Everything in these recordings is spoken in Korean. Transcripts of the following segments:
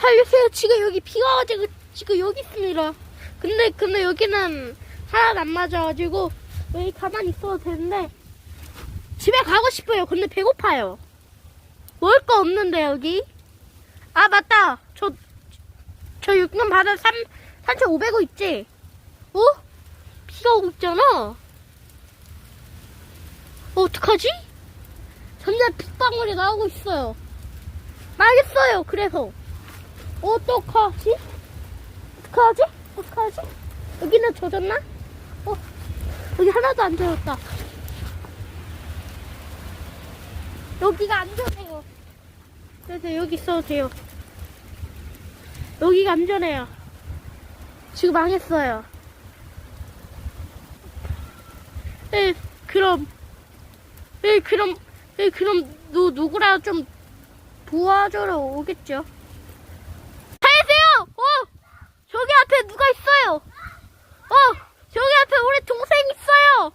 살려주세요. 지금 여기 비가 와가지고 지금 여기 있습니다. 근데 근데 여기는 하나도 안 맞아가지고 여기 가만히 있어도 되는데 집에 가고 싶어요. 근데 배고파요. 먹을 거 없는데 여기. 아 맞다. 저 저 육군 바다 3 3,500원 있지? 어? 비가 오고 있잖아. 어, 어떡하지? 점점 빗방울이 나오고 있어요. 알겠어요. 그래서 어떡하지? 어떡하지? 어떡하지? 여기는 젖었나? 어, 여기 하나도 안 젖었다. 여기가 안전해요. 그래서 여기 있어도 돼요. 여기가 안전해요. 지금 망했어요. 예, 그럼, 예, 그럼, 예, 그럼, 누, 누구라 좀 도와주러 오겠죠. 살려주세요! 어! 저기 앞에 누가 있어요! 어! 저기 앞에 우리 동생 있어요!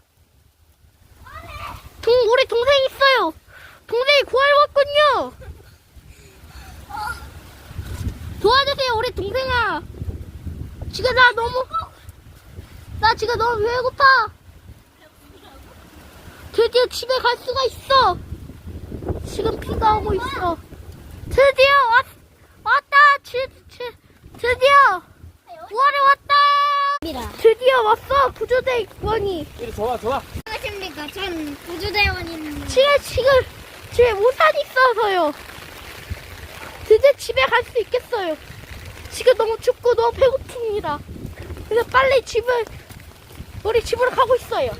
동, 우리 동생 있어요! 동생이 구하러 왔군요! 도와주세요, 우리 동생아! 지금 나 너무, 나 지금 너무 배고파! 드디어 집에 갈 수가 있어! 지금 비가 오고 있어. 드디어 왔, 왔다! 드, 드, 드디어! 9월에 왔다! 드디어 왔어! 구조대 원이. 이리 좋아 좋아 안녕하십니까. 전 구조대원입니다. 지금, 지금, 집에 우산이 있어서요. 드디어 집에 갈 수 있겠어요. 지금 너무 춥고 너무 배고픕니다. 그래서 빨리 집을, 우리 집으로 가고 있어요.